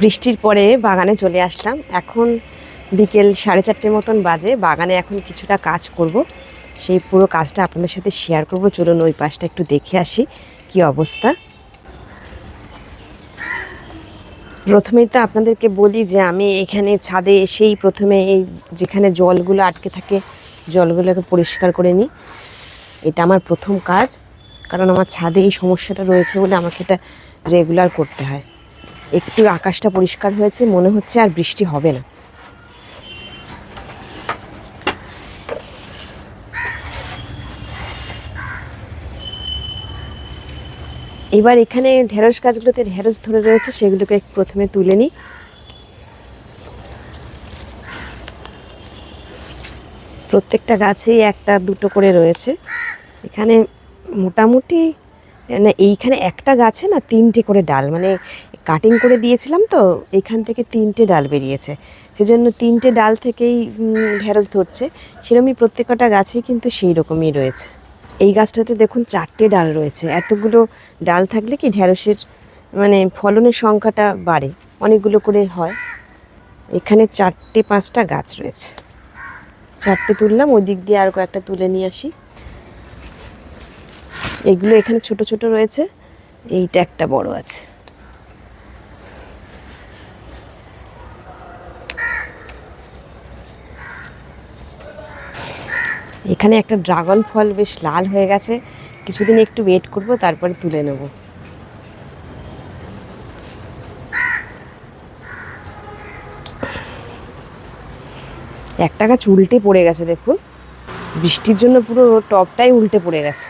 বৃষ্টির পরে বাগানে চলে আসলাম। এখন বিকেল সাড়ে চারটের মতন বাজে। বাগানে এখন কিছুটা কাজ করব। সেই পুরো কাজটা আপনাদের সাথে শেয়ার করব। চলুন ওই পাশটা একটু দেখে আসি কি অবস্থা। প্রথমেই তো আপনাদেরকে বলি যে আমি এখানে ছাদে এসেই প্রথমে এই যেখানে জলগুলো আটকে থাকে, জলগুলোকে পরিষ্কার করে নিই। এটা আমার প্রথম কাজ। কারণ আমার ছাদে এই সমস্যাটা রয়েছে বলে আমাকে এটা রেগুলার করতে হয়। একটু আকাশটা পরিষ্কার হয়েছে, মনে হচ্ছে আর বৃষ্টি হবে না। এবার এখানে ঢেঁড়স গাছগুলোতে ঢেঁড়স ধরে রয়েছে, সেগুলোকে প্রথমে তুলে নিই। প্রত্যেকটা গাছেই একটা দুটো করে রয়েছে। এখানে মোটামুটি না এইখানে একটা গাছে না তিনটে করে ডাল মানে কাটিং করে দিয়েছিলাম তো এখান থেকে তিনটে ডাল বেরিয়েছে। সেজন্য তিনটে ডাল থেকেই ঢেঁড়স ধরছে। সেরকমই প্রত্যেকটা গাছেই কিন্তু সেই রকমই রয়েছে। এই গাছটাতে দেখুন চারটে ডাল রয়েছে। এতগুলো ডাল থাকলে কি ঢেঁড়সের মানে ফলনের সংখ্যাটা বাড়ে? অনেকগুলো করে হয়। এখানে চারটে পাঁচটা গাছ রয়েছে। চারটে তুললাম ওই দিক দিয়ে আর কয়েকটা তুলে নিয়ে আসি। এগুলো এখানে ছোট ছোট রয়েছে। এইটা একটা বড় আছে। এখানে একটা ড্রাগন ফল বেশ লাল হয়ে গেছে। কিছুদিন একটু ওয়েট করব, তারপরে তুলে নেব। একটা গাছ উল্টে পড়ে গেছে, দেখুন। বৃষ্টির জন্য পুরো টপটাই উল্টে পড়ে গেছে।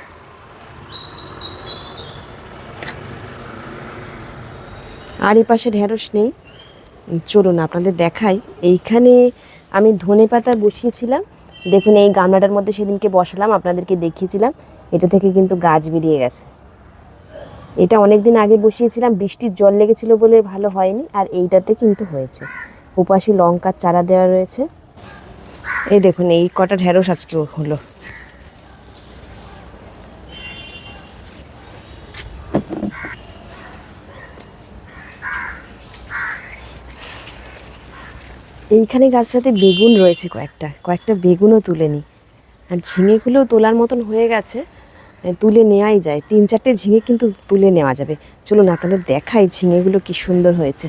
আর এই পাশে ঢেঁড়স নেই। চলুন আপনাদের দেখাই। এইখানে আমি ধনে পাতা বসিয়েছিলাম। দেখুন, এই গামলাটার মধ্যে সেদিনকে বসালাম, আপনাদেরকে দেখিয়েছিলাম। এটা থেকে কিন্তু গাছ বেরিয়ে গেছে। এটা অনেক দিন আগে বসিয়েছিলাম, বৃষ্টির জল লেগেছিল বলে ভালো হয়নি, আর এইটাতে কিন্তু হয়েছে। ওপাশে লঙ্কার চারা দেওয়া রয়েছে। এই দেখুন, এই কটা ঢেঁড়স আজকে হলো। এইখানে গাছটাতে বেগুন রয়েছে কয়েকটা কয়েকটা বেগুনও তুলে নিই আর ঝিঙেগুলোও তোলার মতন হয়ে গেছে তুলে নেওয়াই যায়। তিন চারটে ঝিঙে কিন্তু তুলে নেওয়া যাবে। চলুন আপনাদের দেখাই ঝিঙেগুলো কি সুন্দর হয়েছে।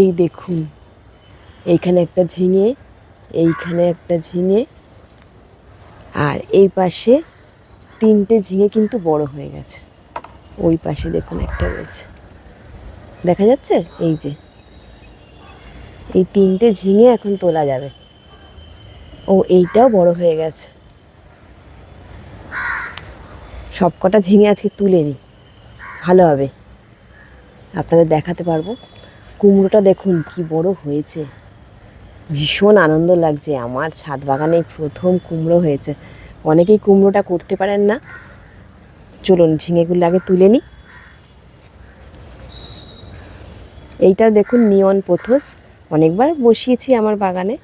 এই দেখুন, এইখানে একটা ঝিঙে, এইখানে একটা ঝিঙে, আর এই পাশে তিনটে ঝিঙে কিন্তু বড় হয়ে গেছে। ওই পাশে দেখুন একটা রয়েছে। দেখা যাচ্ছে? এই যে। এই তিনটে ঝিঙে এখন তোলা যাবে। ও, এইটাও বড় হয়ে গেছে। সবকটা ঝিঙে আজকে তুলে নিই ভালো হবে। আপনাদের দেখাতে পারব। কুমড়োটা দেখুন কি বড় হয়েছে। ভীষণ আনন্দ লাগছে। আমার ছাদ বাগানে প্রথম কুমড়ো হয়েছে। অনেকেই কুমড়োটা করতে পারেন না। চলুন, ঝিঙেগুলো আগে তুলে নিই এইটা দেখুন নিয়ন পোথস। অনেকবার বসিয়েছি আমার বাগানে।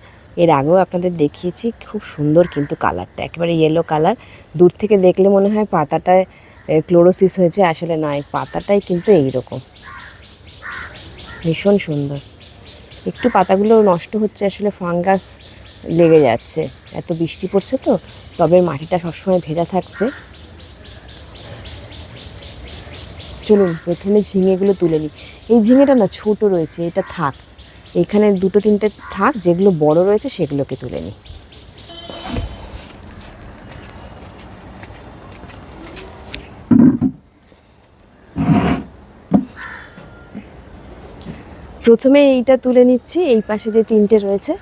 এর আগেও আপনাদের দেখিয়েছি, খুব সুন্দর কিন্তু কালারটা, একেবারে ইয়েলো কালার দূর থেকে দেখলে মনে হয় পাতাটায় ক্লোরোসিস হয়েছে, আসলে নয়, পাতাটাই কিন্তু এই রকম ভীষণ সুন্দর। একটু পাতাগুলো নষ্ট হচ্ছে, আসলে ফাঙ্গাস লেগে যাচ্ছে। এত বৃষ্টি পড়ছে তো টবের মাটিটা সবসময় ভেজা থাকছে। চলুন, প্রথমে ঝিঙেগুলো তুলে নিই। এই ঝিঙেটা না ছোট রয়েছে, এটা থাক। এখানে দুটো তিনটে থাক, যেগুলো বড় রয়েছে সেগুলোকে তুলে নিই। প্রথমে এইটা তুলে নিচ্ছি, এই পাশে যে তিনটে রয়েছে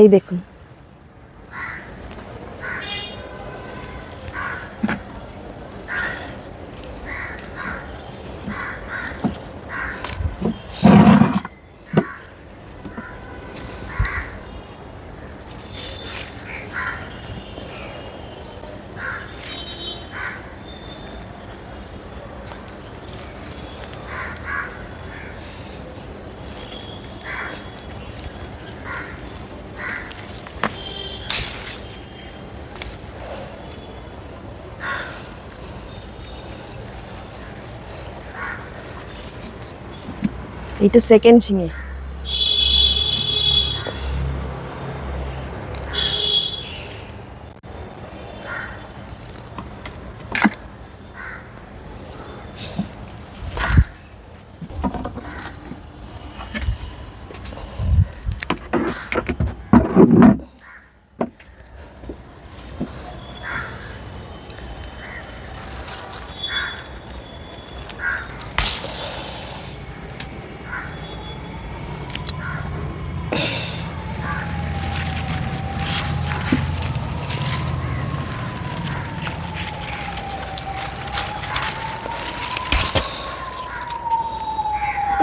এই দেখুন। এইটা সেকেন্ড ঝিঙে।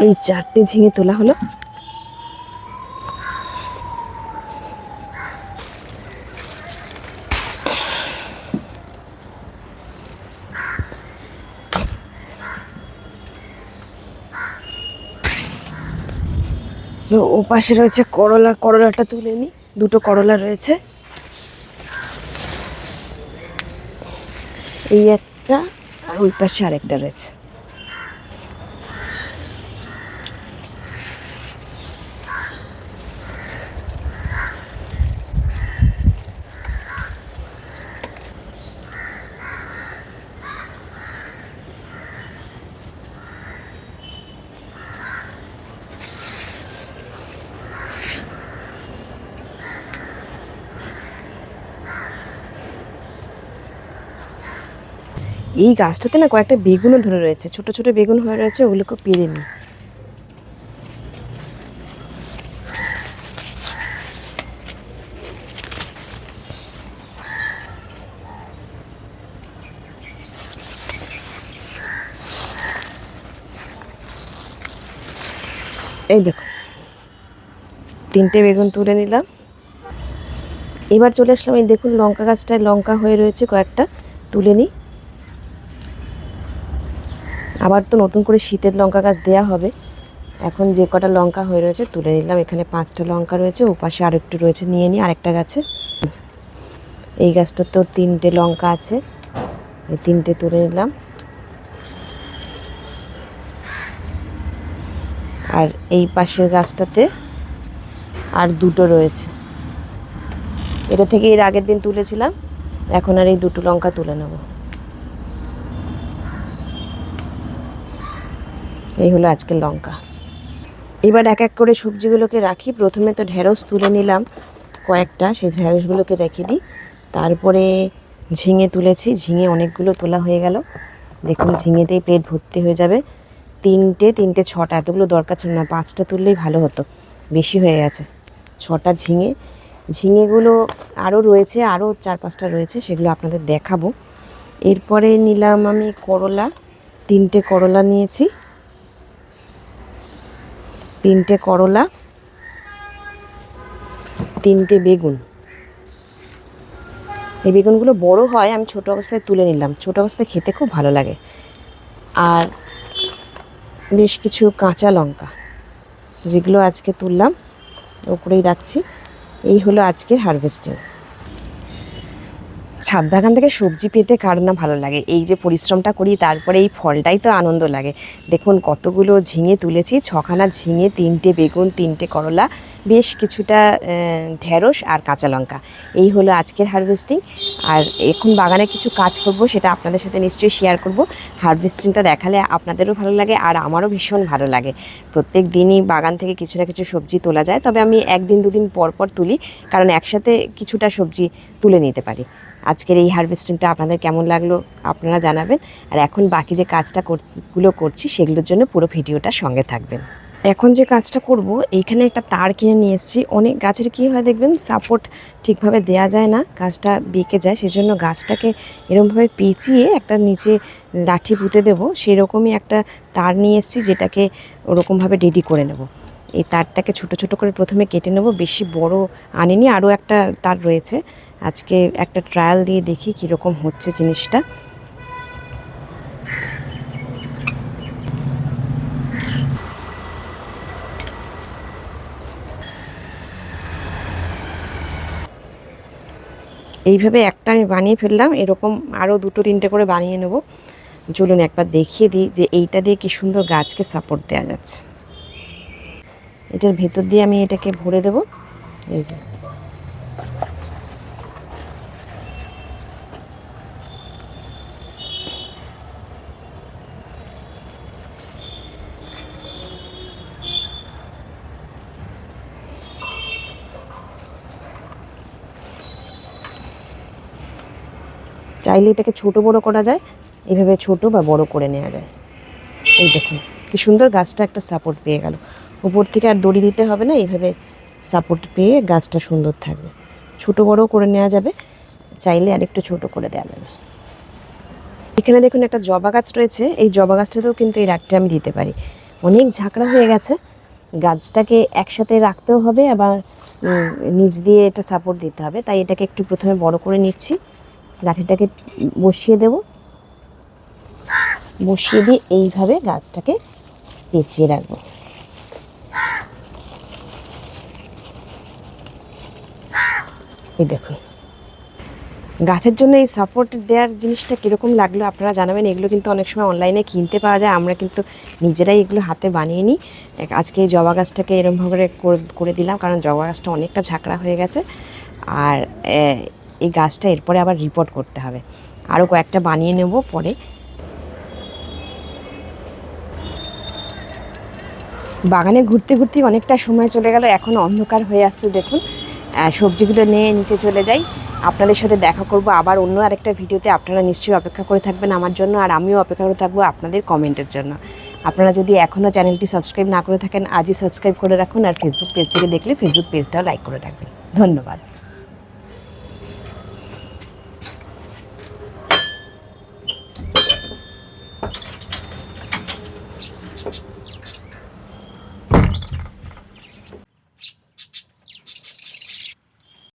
এই চারটে ঝিঙে তোলা হলো। ও পাশে রয়েছে করলা, করলাটা তুলে নি। দুটো করলা রয়েছে। এই একটা আর ওই পাশে আরেকটা রয়েছে। এই গাছটাতে না কয়েকটা বেগুনও ধরে রয়েছে, ছোট ছোট বেগুন হয়ে রয়েছে, ওগুলোকে পেরে নি এই দেখো, তিনটে বেগুন তুলে নিলাম। এবার চলে আসলাম, এই দেখুন লঙ্কা গাছটায় লঙ্কা হয়ে রয়েছে কয়েকটা, তুলে নিই। আবার তো নতুন করে শীতের লঙ্কা গাছ দেয়া হবে। এখন যে কটা লঙ্কা হয়ে রয়েছে তুলে নিলাম। এখানে পাঁচটা লঙ্কা রয়েছে ও পাশে আর একটু রয়েছে নিয়ে নিই আরেকটা গাছে। এই গাছটার তো তিনটে লঙ্কা আছে, এই তিনটে তুলে নিলাম। আর এই পাশের গাছটাতে আর দুটো রয়েছে। এটা থেকে এর আগের দিন তুলেছিলাম, এখন আর এই দুটো লঙ্কা তুলে নেব। এই হলো আজকের লঙ্কা। এবার এক এক করে সবজিগুলোকে রাখি। প্রথমে তো ঢেঁড়স তুলে নিলাম, কয়েকটা। সেই ঢেঁড়সগুলোকে রেখে দিই। তারপরে ঝিঙে তুলেছি। ঝিঙে অনেকগুলো তোলা হয়ে গেল। দেখুন, ঝিঙেতেই প্লেট ভর্তি হয়ে যাবে। তিনটে তিনটে, ছটা। এতগুলো দরকার ছিল না। পাঁচটা তুললেই ভালো হতো। বেশি হয়ে গেছে। ছটা ঝিঙে। ঝিঙেগুলো আরও রয়েছে, আরও চার পাঁচটা রয়েছে, সেগুলো আপনাদের দেখাবো। এরপরে নিলাম আমি করলা। তিনটে করলা নিয়েছি। তিনটে করলা, তিনটে বেগুন। এই বেগুনগুলো বড় হয়, আমি ছোট অবস্থায় তুলে নিলাম। ছোট অবস্থায় খেতে খুব ভালো লাগে। আর বেশ কিছু কাঁচা লঙ্কা, যেগুলো আজকে তুললাম, ওপরেই রাখছি। এই হলো আজকের হারভেস্টিং। ছাদ বাগান থেকে সবজি পেতে কার না ভালো লাগে? এই যে পরিশ্রমটা করি, তারপরে এই ফলটাই তো আনন্দ লাগে। দেখুন, কতগুলো ঝিঙে তুলেছি, ছখানা ঝিঙে, তিনটে বেগুন, তিনটে করলা, বেশ কিছুটা ঢেঁড়স আর কাঁচা লঙ্কা। এই হলো আজকের হারভেস্টিং আর এখন বাগানে কিছু কাজ করব, সেটা আপনাদের সাথে নিশ্চয়ই শেয়ার করব। হারভেস্টিংটা দেখালে আপনাদেরও ভালো লাগে আর আমারও ভীষণ ভালো লাগে। প্রত্যেক দিনই বাগান থেকে কিছু না কিছু সবজি তোলা যায়। তবে আমি একদিন দুদিন পর পর তুলি, কারণ একসাথে কিছুটা সবজি তুলে নিতে পারি। আজকের এই হারভেস্টিংটা আপনাদের কেমন লাগল আপনারা জানাবেন। আর এখন বাকি যে কাজটা করছি- গুলো করছি, সেগুলোর জন্য পুরো ভিডিওটা সঙ্গে থাকবেন। এখন যে কাজটা করব, এইখানে একটা তার কিনে নিয়ে এসেছি। অনেক গাছের কি হয় দেখবেন সাপোর্ট ঠিকভাবে দেয়া যায় না, গাছটা বেঁকে যায়, সেজন্য গাছটাকে এরকমভাবে পেঁচিয়ে একটা নিচে লাঠি পুঁতে দেবো। সেরকমই একটা তার নিয়ে এসেছি, যেটাকে ওরকমভাবে রেডি করে নেব। এই তারটাকে ছোট ছোট করে প্রথমে কেটে নেব, বেশি বড় আনিনি, আরও একটা তার রয়েছে। আজকে একটা ট্রায়াল দিয়ে দেখি কীরকম হচ্ছে জিনিসটা। এইভাবে একটা আমি বানিয়ে ফেললাম, এরকম আরও দুটো তিনটে করে বানিয়ে নেব। চলুন একবার দেখিয়ে দিই যে এইটা দিয়ে কি সুন্দর গাছকে সাপোর্ট দেওয়া যাচ্ছে। এটার ভেতর দিয়ে আমি এটাকে ভরে দেব। এই যে। চাইলে এটাকে ছোট বড় করা যায়, এভাবে ছোট বা বড় করে নেওয়া যায়। এই দেখুন, কি সুন্দর গাছটা একটা সাপোর্ট পেয়ে গেল। উপর থেকে আর দড়ি দিতে হবে না, এইভাবে সাপোর্ট পেয়ে গাছটা সুন্দর থাকবে। ছোটো বড় করে নেওয়া যাবে, চাইলে আর একটু ছোটো করে দেওয়া যাবে। এখানে দেখুন একটা জবা গাছ রয়েছে, এই জবা গাছটাতেও কিন্তু এই রাটটা আমি দিতে পারি। অনেক ঝাঁকড়া হয়ে গেছে, গাছটাকে একসাথে রাখতেও হবে, আবার নিচ দিয়ে এটা সাপোর্ট দিতে হবে। তাই এটাকে একটু প্রথমে বড় করে নিচ্ছি লাঠিটাকে বসিয়ে দেব। বসিয়ে দিয়ে এইভাবে গাছটাকে পেঁচিয়ে রাখব। এই দেখুন। গাছের জন্য এই সাপোর্ট দেওয়ার জিনিসটা কীরকম লাগল আপনারা জানাবেন, এগুলো কিন্তু অনেক সময় অনলাইনে কিনতে পাওয়া যায়, আমরা কিন্তু নিজেরাই এগুলো হাতে বানিয়ে নিই। আজকে এই জবা গাছটাকে এরমভাবে করে- দিলাম, কারণ জবা গাছটা অনেকটা ঝাঁকড়া হয়ে গেছে। আর এই গাছটা এরপরে আবার রিপোর্ট করতে হবে। আরও কয়েকটা বানিয়ে নেব পরে। বাগানে ঘুরতে ঘুরতে অনেকটা সময় চলে গেল, এখন অন্ধকার হয়ে আসছে, দেখুন। সবজিগুলো নিয়ে নিচে চলে যাই। আপনাদের সাথে দেখা করব আবার অন্য আরেকটা ভিডিওতে। আপনারা নিশ্চয়ই অপেক্ষা করে থাকবেন আমার জন্য, আর আমিও অপেক্ষা করে থাকব আপনাদের কমেন্টের জন্য। আপনারা যদি এখনও চ্যানেলটি সাবস্ক্রাইব না করে থাকেন, আজই সাবস্ক্রাইব করে রাখুন, আর ফেসবুক পেজ থেকে দেখলে ফেসবুক পেজটাও লাইক করে রাখবেন। ধন্যবাদ।